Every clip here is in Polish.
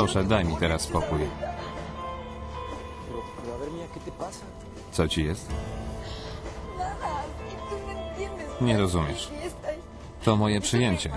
Proszę, daj mi teraz spokój. Co ci jest? Nie rozumiesz. To moje przyjęcie.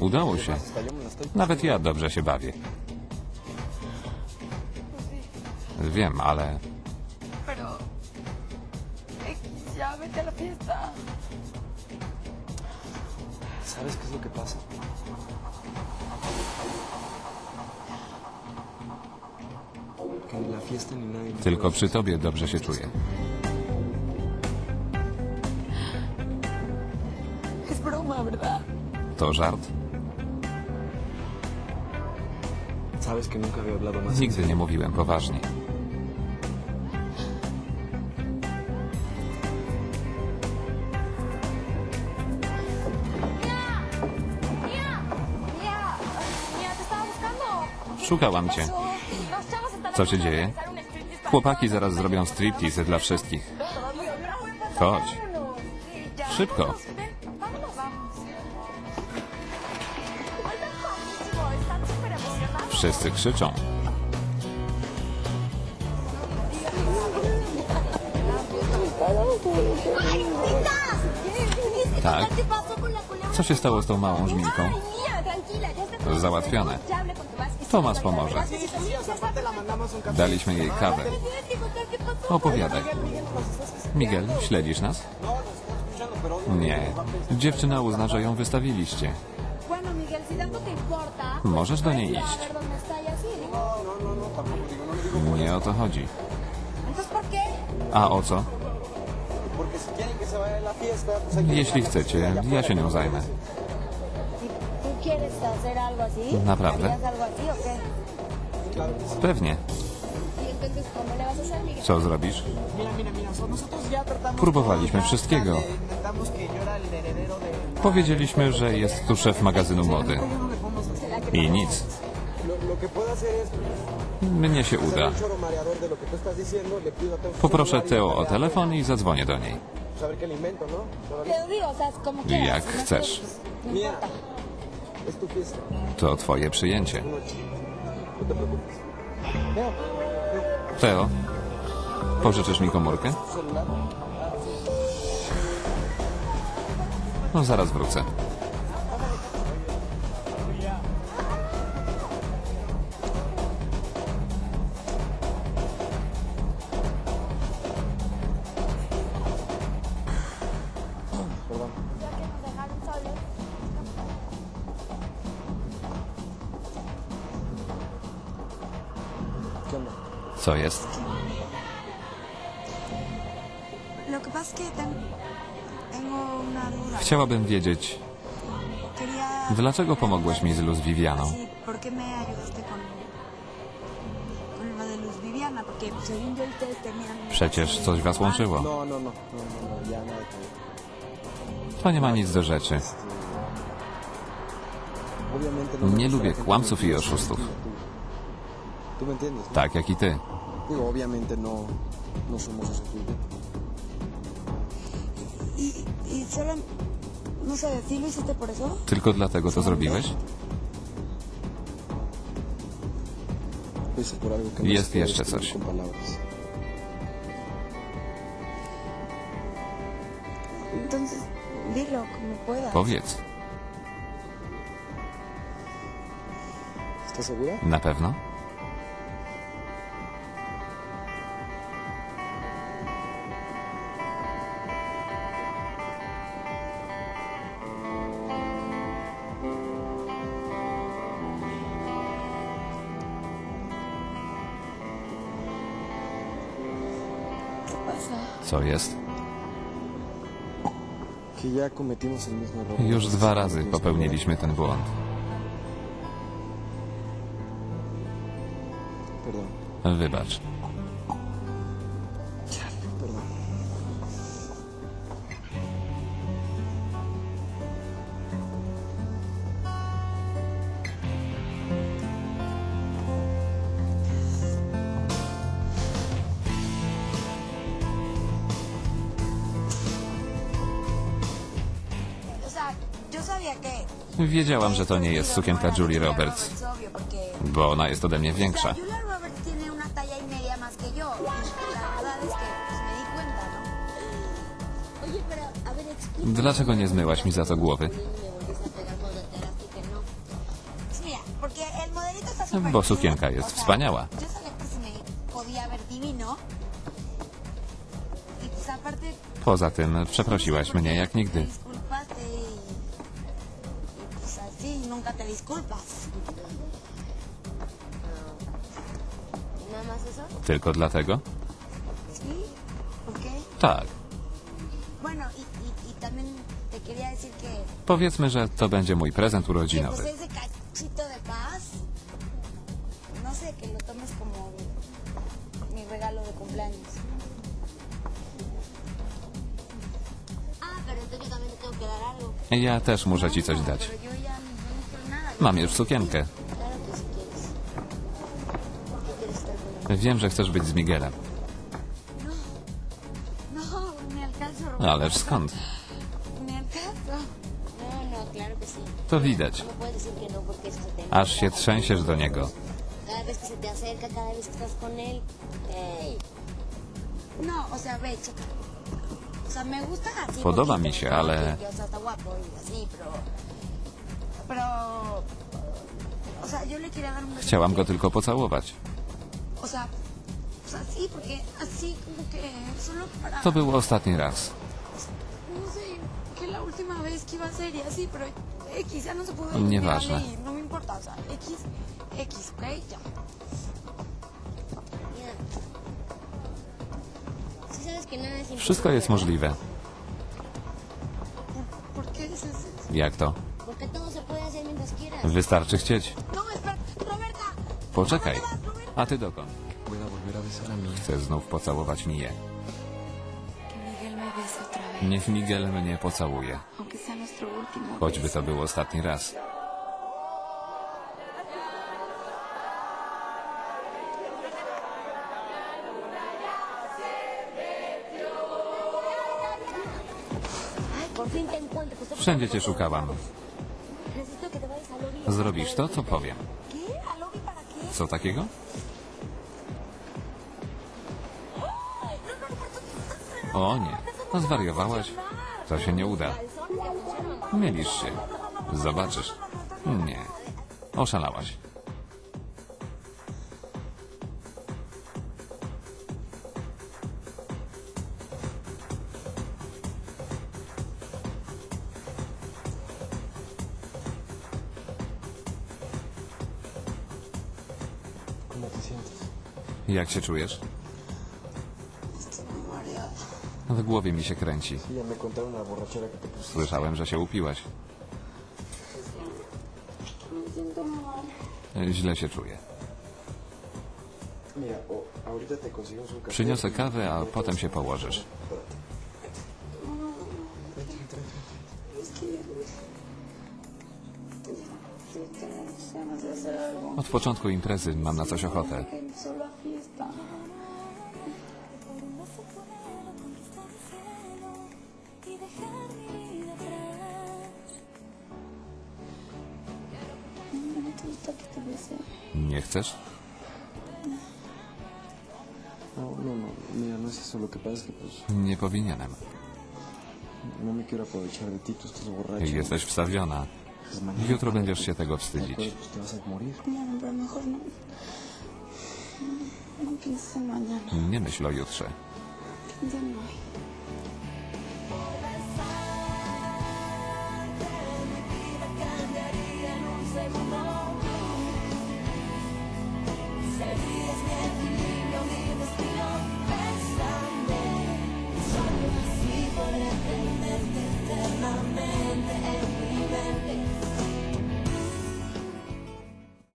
Udało się. Nawet ja dobrze się bawię. Wiem, ale ¿Sabes qué es lo que pasa? Que ni la fiesta ni nadie... tylko przy tobie dobrze się czuję. Es broma, ¿verdad? To żart? Sabes que nunca había hablado más. en Nigdy nie mówiłem poważnie. Szukałam cię. Co się dzieje? Chłopaki zaraz zrobią striptease dla wszystkich. Chodź. Szybko. Wszyscy krzyczą. Tak. Co się stało z tą małą żmijką? Załatwione. Tomas pomoże. Daliśmy jej kawę. Opowiadaj. Miguel, śledzisz nas? Nie. Dziewczyna uzna, że ją wystawiliście. Możesz do niej iść. Nie o to chodzi. A o co? Jeśli chcecie, ja się nią zajmę. Quieres hacer algo así, Naprawdę? ¿harías algo así o qué? Pewnie. Y. Co zrobisz? Próbowaliśmy wszystkiego. Powiedzieliśmy, że jest tu szef magazynu mody. No. I nic. Mnie się uda. Poproszę y Teo o telefon i zadzwonię do niej. ¿no? Jak no chcesz. To twoje przyjęcie. Teo, pożyczysz mi komórkę? No zaraz wrócę. Una duda. Chciałabym wiedzieć, dlaczego pomogłeś mi z Luz Vivianą? Przecież coś was łączyło. To nie ma nic do rzeczy. Nie lubię kłamców i oszustów. Tak jak i ty. Digo, obviamente no, no somos eso tú y. Y, solo... No sé, ¿sí lo hiciste por eso? Tylko dlatego to zrobiłeś? Por algo que no Jest se puede jeszcze describir coś. con palabras. Entonces, dilo como puedas. Powiedz. ¿Estás segura? Na pewno? Co jest? Już dwa razy popełniliśmy ten błąd. Wybacz. Wiedziałam, że to nie jest sukienka Julie Roberts, bo ona jest ode mnie większa. Dlaczego nie zmyłaś mi za to głowy? Bo sukienka jest wspaniała. Poza tym przeprosiłaś mnie jak nigdy. Te disculpas. ¿Nada más eso? Tylko dlatego? ¿Sí? ¿Por qué? Tak. Bueno, y, y, y también te quería decir que, Powiedzmy, że to będzie mój prezent que pues urodzinowy. ese cachito de paz, no sé, que lo tomes como mi regalo de cumpleaños. Ah, pero entonces yo también te tengo que dar algo. Ja też muszę ci coś dać. Pero yo ya no nada. Mam już sukienkę. Wiem, że chcesz być z Miguelem. Ależ skąd? To widać. Aż się trzęsiesz do niego. Podoba mi się, ale- Chciałam go tylko pocałować. To był ostatni raz. No y no. Nieważne. Wszystko jest ¿verdad? możliwe. Jak to? Wystarczy chcieć. Poczekaj. A ty dokąd? Chcę znów pocałować Miję. Niech Miguel mnie pocałuje. Choćby to był ostatni raz. Wszędzie cię szukałam. Zrobisz to, co powiem. Co takiego? O nie. No zwariowałaś? To się nie uda. Mylisz się. Zobaczysz. Nie. Oszalałaś. Jak się czujesz? W głowie mi się kręci. Słyszałem, że się upiłaś. Źle się czuję. Przyniosę kawę, a potem się położysz. Od początku imprezy mam na coś ochotę. Fiesta. No. Nie chcesz? No, no, no, mira, no es eso. Lo que pasa es que, pues, Nie powinienem. no me quiero aprovechar de ti. Tú estás borracho. Jesteś wstawiona. Jutro będziesz się tego te wstydzić. acuerdes, pues te vas a morir. No, pero mejor no. No. Nie myśl o jutrze.